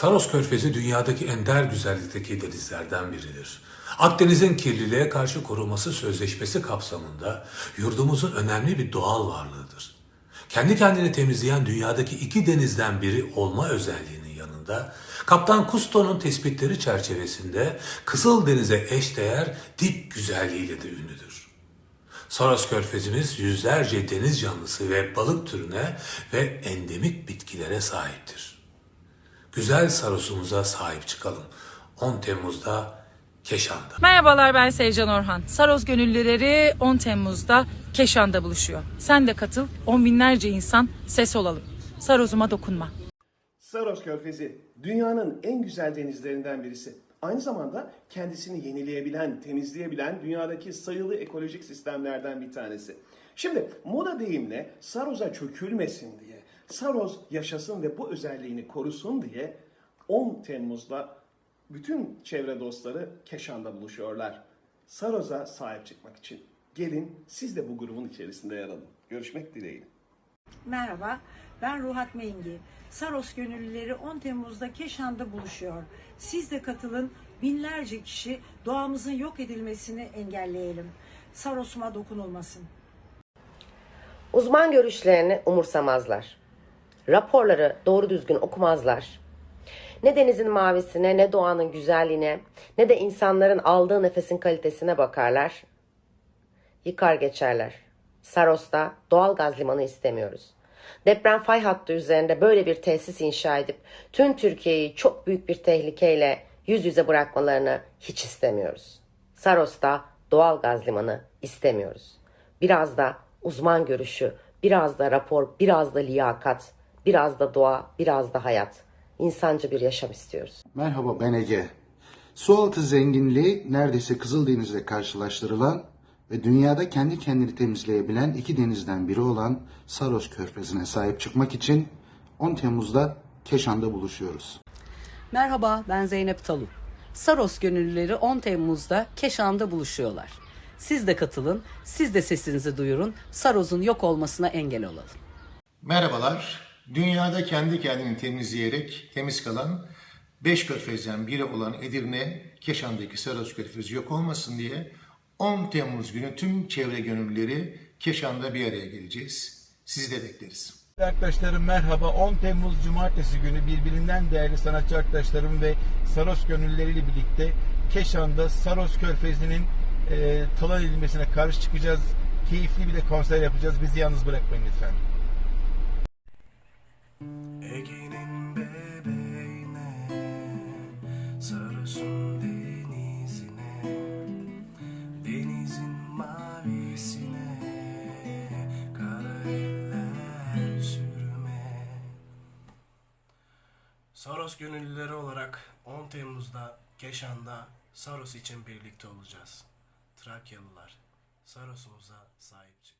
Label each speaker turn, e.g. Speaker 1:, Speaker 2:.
Speaker 1: Saros Körfezi dünyadaki ender güzellikteki denizlerden biridir. Akdeniz'in kirliliğe karşı koruması sözleşmesi kapsamında yurdumuzun önemli bir doğal varlığıdır. Kendi kendini temizleyen dünyadaki iki denizden biri olma özelliğinin yanında Kaptan Cousteau'nun tespitleri çerçevesinde Kızıldeniz'e eşdeğer dip güzelliğiyle de ünlüdür. Saros Körfezimiz yüzlerce deniz canlısı ve balık türüne ve endemik bitkilere sahiptir. Güzel Saros'umuza sahip çıkalım. 10 Temmuz'da Keşan'da.
Speaker 2: Merhabalar ben Sevcan Orhan. Saros Gönüllüleri 10 Temmuz'da Keşan'da buluşuyor. Sen de katıl, on binlerce insan ses olalım. Saros'uma dokunma.
Speaker 3: Saros Körfezi dünyanın en güzel denizlerinden birisi. Aynı zamanda kendisini yenileyebilen, temizleyebilen dünyadaki sayılı ekolojik sistemlerden bir tanesi. Şimdi moda deyimle Saros'a çökülmesin diye, Saros yaşasın ve bu özelliğini korusun diye 10 Temmuz'da bütün çevre dostları Keşan'da buluşuyorlar. Saros'a sahip çıkmak için. Gelin siz de bu grubun içerisinde yer alın. Görüşmek dileğiyle.
Speaker 4: Merhaba, ben Ruhat Mengi. Saros gönüllüleri 10 Temmuz'da Keşan'da buluşuyor. Siz de katılın, binlerce kişi doğamızın yok edilmesini engelleyelim. Saros'uma dokunulmasın.
Speaker 5: Uzman görüşlerini umursamazlar. Raporları doğru düzgün okumazlar. Ne denizin mavisine, ne doğanın güzelliğine, ne de insanların aldığı nefesin kalitesine bakarlar. Yıkar geçerler. Saros'ta doğal gaz limanı istemiyoruz. Deprem fay hattı üzerinde böyle bir tesis inşa edip tüm Türkiye'yi çok büyük bir tehlikeyle yüz yüze bırakmalarını hiç istemiyoruz. Saros'ta doğal gaz limanı istemiyoruz. Biraz da uzman görüşü, biraz da rapor, biraz da liyakat, biraz da doğa, biraz da hayat. İnsancı bir yaşam istiyoruz.
Speaker 6: Merhaba ben Ege. Sualtı zenginliği neredeyse Kızıldeniz'le karşılaştırılan ve dünyada kendi kendini temizleyebilen iki denizden biri olan Saros Körfezi'ne sahip çıkmak için 10 Temmuz'da Keşan'da buluşuyoruz.
Speaker 7: Merhaba ben Zeynep Talu. Saros gönüllüleri 10 Temmuz'da Keşan'da buluşuyorlar. Siz de katılın, siz de sesinizi duyurun, Saros'un yok olmasına engel olalım.
Speaker 8: Merhabalar. Dünyada kendi kendini temizleyerek temiz kalan 5 körfezden biri olan Edirne, Keşan'daki Saros Körfezi yok olmasın diye 10 Temmuz günü tüm çevre gönüllüleri Keşan'da bir araya geleceğiz. Sizi de bekleriz.
Speaker 9: Arkadaşlarım merhaba. 10 Temmuz Cumartesi günü birbirinden değerli sanatçı arkadaşlarım ve Saros gönüllüleriyle birlikte Keşan'da Saros Körfezi'nin e, talan edilmesine karşı çıkacağız. Keyifli bir de konser yapacağız. Bizi yalnız bırakmayın lütfen.
Speaker 10: Ege'nin bebeğine Sarısın denizine Denizin mavisine Kara eller sürme Saros gönüllüleri olarak 10 Temmuz'da Keşan'da Saros için birlikte olacağız. Trakyalılar, Saros'umuza sahip çık.